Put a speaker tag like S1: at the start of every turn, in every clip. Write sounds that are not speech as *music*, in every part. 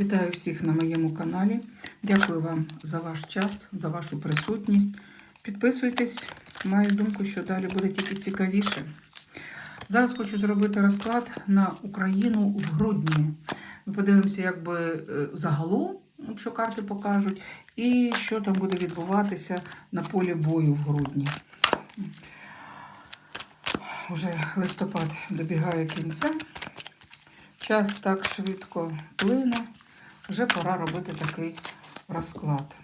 S1: Вітаю всіх на моєму каналі. Дякую вам за ваш час, за вашу присутність. Підписуйтесь, маю думку, що далі буде тільки цікавіше. Зараз хочу зробити розклад на Україну в грудні. Ми подивимося, як би е, загалом, якщо карти покажуть, і що там буде відбуватися на полі бою в грудні. Уже листопад добігає кінця. Час так швидко плине. Вже пора робити такий розклад.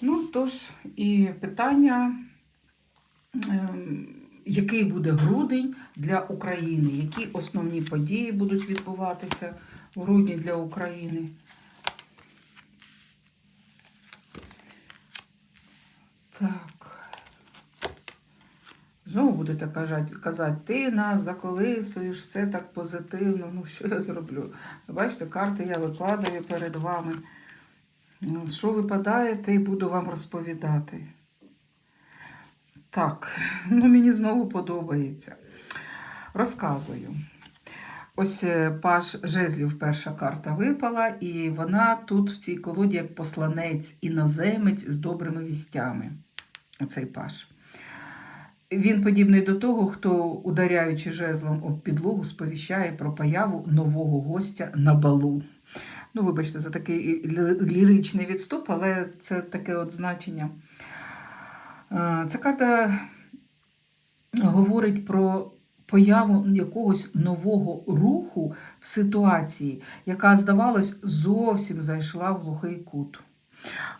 S1: Ну, тож, і питання, ем, який буде грудень для України, які основні події будуть відбуватися в грудні для України. Так. Знову будете казати, ти нас заколисуєш, все так позитивно. Ну, що я зроблю? Бачите, карти я викладаю перед вами. Ну, Що випадає, те й буду вам розповідати. Так, *laughs* ну мені знову подобається. Розказую. Ось е, паш жезлів перша карта випала, і вона тут в цій колоді як посланець, іноземець з добрими вістями. Оцей паш. Він подібний до того, хто, ударяючи жезлом об підлогу, сповіщає про появу нового гостя на балу. Ну, вибачте, за такий ліричний відступ, але це таке от значення. Е, Ця карта говорить про появу якогось нового руху в ситуації, яка, здавалось, зовсім зайшла в глухий кут.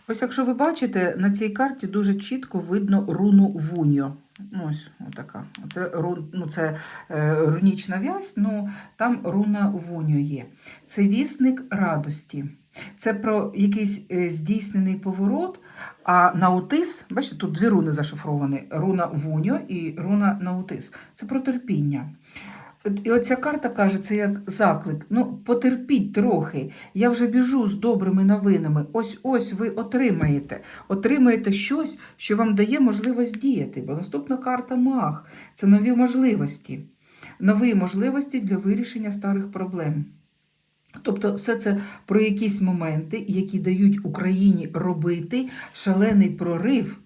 S1: Ось, якщо ви бачите, на цій карті дуже чітко видно руну Вуньо. Ну, ось отака. Це, ну, це е, рунічна в'язь, ну там руна Вуньо є. Це вісник радості. Це про якийсь е, здійснений поворот, а наутис, бачите, тут дві руни зашифровані: руна Вуньо і руна наутис. Це про терпіння. І оця карта каже, це як заклик. Ну, потерпіть трохи. Я вже біжу з добрими новинами. Ось ось ви отримаєте. Отримаєте щось, що вам дає можливість діяти. Бо наступна карта маг це нові можливості. Нові можливості для вирішення старих проблем. Тобто, все це про якісь моменти, які дають Україні робити шалений прорив,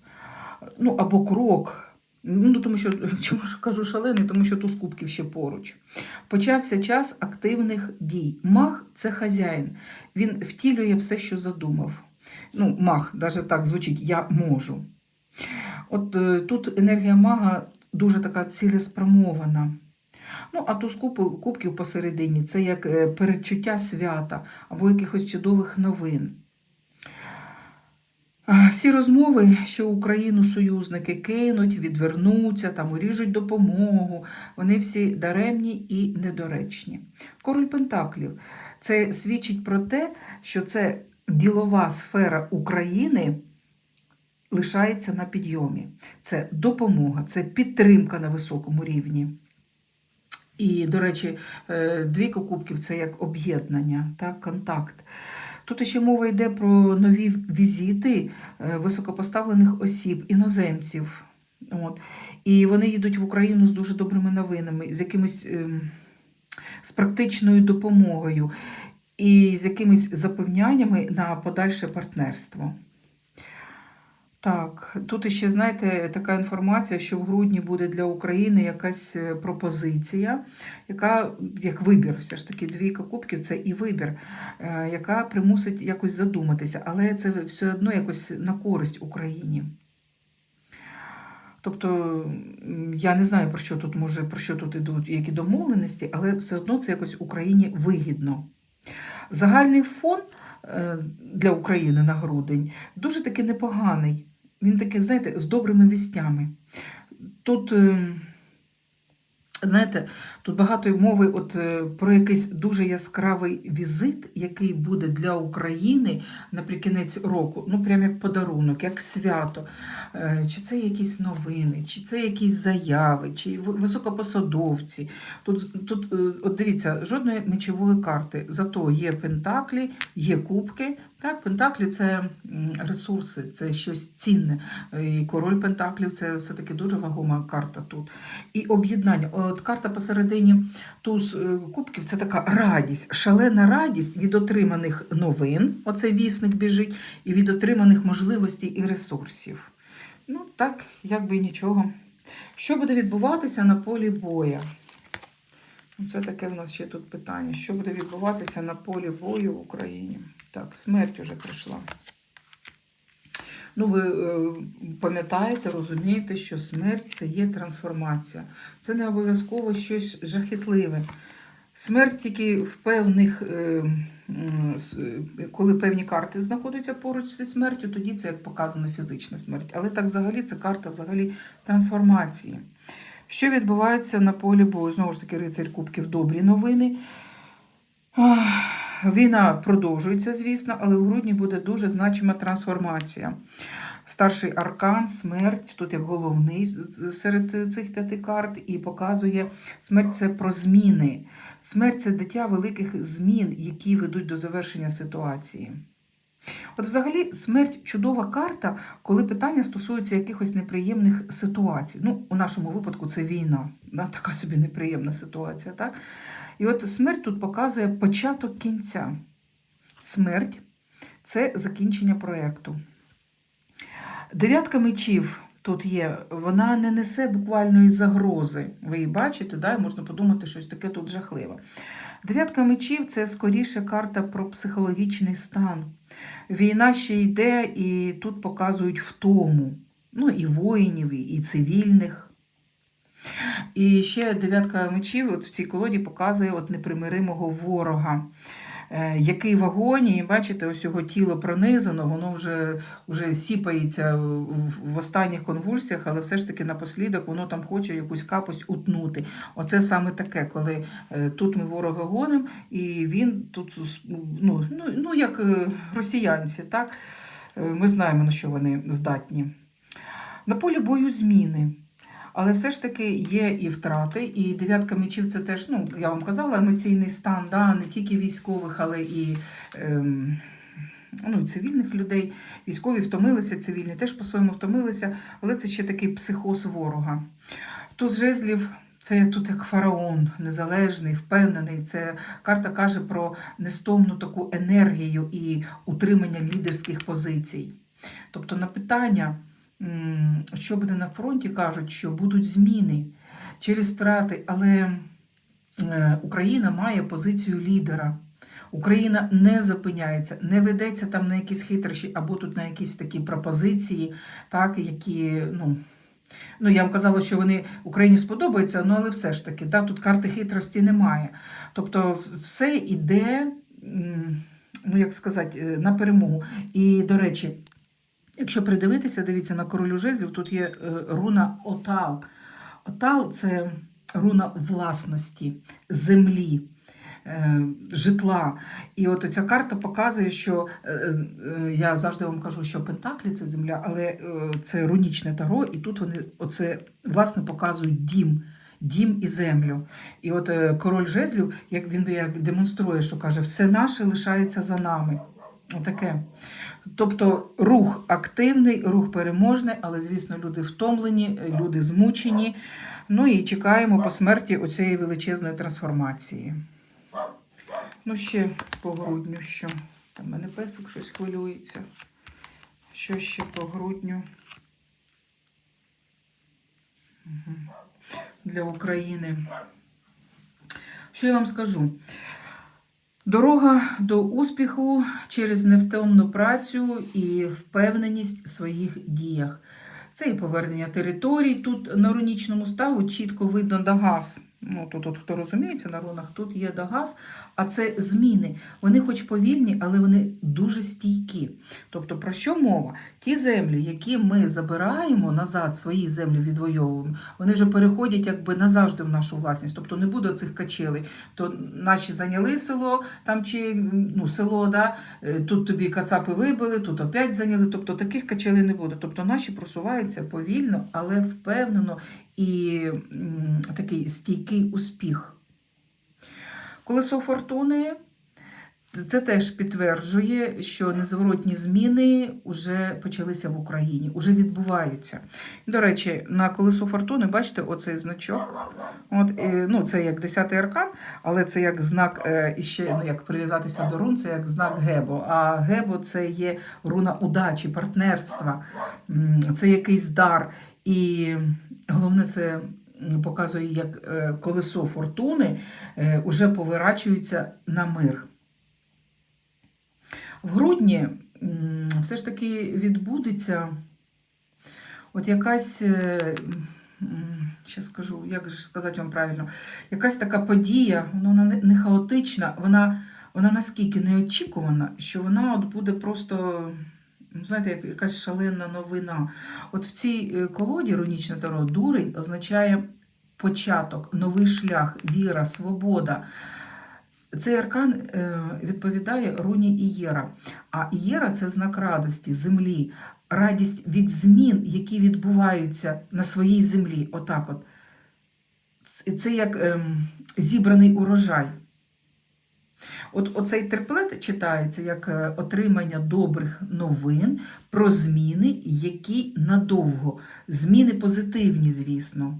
S1: ну або крок. Ну, тому що *laughs* чому ж кажу шалений, тому що туз кубків ще поруч. Почався час активних дій. Маг це хазяїн. Він втілює все, що задумав. Ну, маг, навіть так звучить я можу. От е, тут енергія мага дуже така цілеспрямована. Ну, а туз куб- кубків посередині це як е, передчуття свята або якихось чудових новин. Всі розмови, що Україну союзники кинуть, відвернуться, там уріжуть допомогу, вони всі даремні і недоречні. Король Пентаклів це свідчить про те, що це ділова сфера України лишається на підйомі. Це допомога, це підтримка на високому рівні. І, до речі, е, двійка кубків це як об'єднання, так, контакт. Тут ще мова йде про нові візити е, високопоставлених осіб, іноземців. От. І вони їдуть в Україну з дуже добрими новинами, з якимись ем, з практичною допомогою і з якимись запевняннями на подальше партнерство. Так, тут ще, знаєте, така інформація, що в грудні буде для України якась е, пропозиція, яка, як вибір, все ж таки, двійка кубків це і вибір, е, яка примусить якось задуматися, але це все одно якось на користь Україні. Тобто, я не знаю, про що тут може, про що тут ідуть, які домовленості, але все одно це якось Україні вигідно. Загальний фон е, для України на грудень дуже таки непоганий. Він такий, знаєте, з добрими вістями. Тут, е, знаєте, тут багато мови от, е, про якийсь дуже яскравий візит, який буде для України наприкінець року. Ну, прям як подарунок, як свято. Е, Чи це якісь новини, чи це якісь заяви, чи високопосадовці. Тут, тут е, от дивіться, жодної мечової карти. Зато є пентаклі, є кубки, Так, Пентаклі це ресурси, це щось цінне. І король Пентаклів це все-таки дуже вагома карта тут. І об'єднання. От карта посередині туз е, кубків це така радість, шалена радість від отриманих новин. Оцей вісник біжить, і від отриманих можливостей і ресурсів. Ну, так, якби і нічого. Що буде відбуватися на полі боя? Це таке в нас ще тут питання. Що буде відбуватися на полі бою в Україні? Так, смерть уже прийшла. Ну, ви е, пам'ятаєте, розумієте, що смерть це є трансформація. Це не обов'язково щось жахітливе. Смерть тільки в певних, е, е, коли певні карти знаходяться поруч зі смертю, тоді це як показано фізична смерть. Але так взагалі це карта взагалі трансформації. Що відбувається на полі бою? Знову ж таки, рицарь Кубків добрі новини. Ах, Війна продовжується, звісно, але у грудні буде дуже значима трансформація. Старший аркан, смерть, тут як головний серед цих п'яти карт, і показує смерть це про зміни. Смерть це дитя великих змін, які ведуть до завершення ситуації. От, взагалі, смерть чудова карта, коли питання стосуються якихось неприємних ситуацій. Ну, у нашому випадку це війна, да? така собі неприємна ситуація. Так? І от смерть тут показує початок кінця. Смерть це закінчення проєкту. Дев'ятка мечів тут є, вона не несе буквальної загрози. Ви її бачите, да? можна подумати, щось таке тут жахливе. Дев'ятка мечів це скоріше карта про психологічний стан. Війна ще йде, і тут показують втому. Ну, і воїнів, і- цивільних. І ще дев'ятка мечів от в цій колоді показує от непримиримого ворога, е, який в агонії, бачите, ось його тіло пронизано, воно вже, вже сіпається в, останніх конвульсіях, але все ж таки напослідок воно там хоче якусь капость утнути. Оце саме таке, коли е, тут ми ворога гонимо, і він тут ну, ну, ну як е, росіянці, так? Ми знаємо, на що вони здатні. На полі бою зміни. Але все ж таки є і втрати, і дев'ятка мечів це теж, ну, я вам казала, емоційний стан, да, не тільки військових, але і ем, ну, цивільних людей. Військові втомилися, цивільні теж по-своєму втомилися, але це ще такий психоз ворога. Туз жезлів це тут як фараон, незалежний, впевнений. Це карта каже про нестомну таку енергію і утримання лідерських позицій. Тобто на питання. Що буде на фронті, кажуть, що будуть зміни через втрати, але е, Україна має позицію лідера. Україна не зупиняється, не ведеться там на якісь хитрощі або тут на якісь такі пропозиції, так, які, ну, ну я вам казала, що вони Україні сподобаються, ну але все ж таки, да, тут карти хитрості немає. Тобто все йде, ну як сказати, е, на перемогу. І, до речі, Якщо придивитися, дивіться на королю жезлів, тут є е, руна Отал. Отал це руна власності, землі, е, житла. І от ця карта показує, що е, я завжди вам кажу, що Пентаклі це земля, але це рунічне таро, і тут вони оце власне показують дім. Дім і землю. І от король жезлів, як він як демонструє, що каже, все наше лишається за нами. Отаке. Тобто рух активний, рух переможний, але, звісно, люди втомлені, люди змучені. Ну і чекаємо по смерті оцієї величезної трансформації. Ну, ще по грудню що. Там мене песик щось хвилюється. Що ще по грудню? Мгм. Для України. Що я вам скажу? Дорога до успіху через невтомну працю і впевненість в своїх діях. Це і повернення територій. Тут на рунічному ставу чітко видно Дагаз. Ну, тут, от, хто розуміється на рунах, тут є Дагаз, а це зміни. Вони хоч повільні, але вони дуже стійкі. Тобто, про що мова? Ті землі, які ми забираємо назад, свої землі відвоюємо, вони вже переходять якби назавжди в нашу власність. Тобто не буде цих качелей. То наші зайняли село, там чи ну, село, да? е, тут тобі кацапи вибили, тут опять зайняли. Тобто таких качелей не буде. Тобто наші просуваються повільно, але впевнено і такий стійкий успіх. Колесо фортуни Це теж підтверджує, що незворотні зміни вже почалися в Україні, вже відбуваються. До речі, на колесо фортуни, бачите, оцей значок. От, ну, це як 10-й аркан, але це як знак, е, ще ну, як прив'язатися до рун, це як знак Гебо. А Гебо це є руна удачі, партнерства, це якийсь дар. І головне, це показує, як е, колесо фортуни е, уже поворачується на мир. В грудні все ж таки відбудеться от якась, ще скажу, як же скажу вам правильно, якась така подія, ну, вона не хаотична, вона, вона наскільки неочікувана, що вона от буде просто. Ну, Знаєте, якась шалена новина. От в цій е, колоді рунічне таро дурень означає початок, новий шлях, віра, свобода. Цей аркан е, відповідає руні Ієра. А Ієра це знак радості, землі, радість від змін, які відбуваються на своїй землі. Отак от. Це як ем, зібраний урожай. От оцей терплет читається як е, отримання добрих новин про зміни, які надовго. Зміни позитивні, звісно.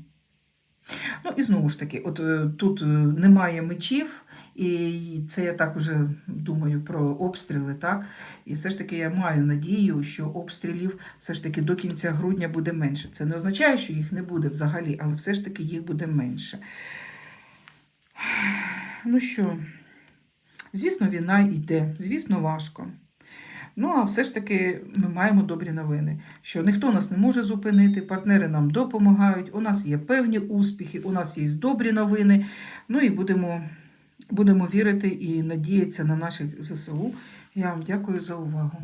S1: Ну і знову ж таки, от е, тут е, немає мечів, і це я так уже думаю про обстріли, так? І все ж таки я маю надію, що обстрілів все ж таки до кінця грудня буде менше. Це не означає, що їх не буде взагалі, але все ж таки їх буде менше. Ну що, звісно, війна йде, звісно, важко. Ну, а все ж таки ми маємо добрі новини, що ніхто нас не може зупинити, партнери нам допомагають, у нас є певні успіхи, у нас є добрі новини. Ну і будемо, будемо вірити і надіятися на наших ЗСУ. Я вам дякую за увагу.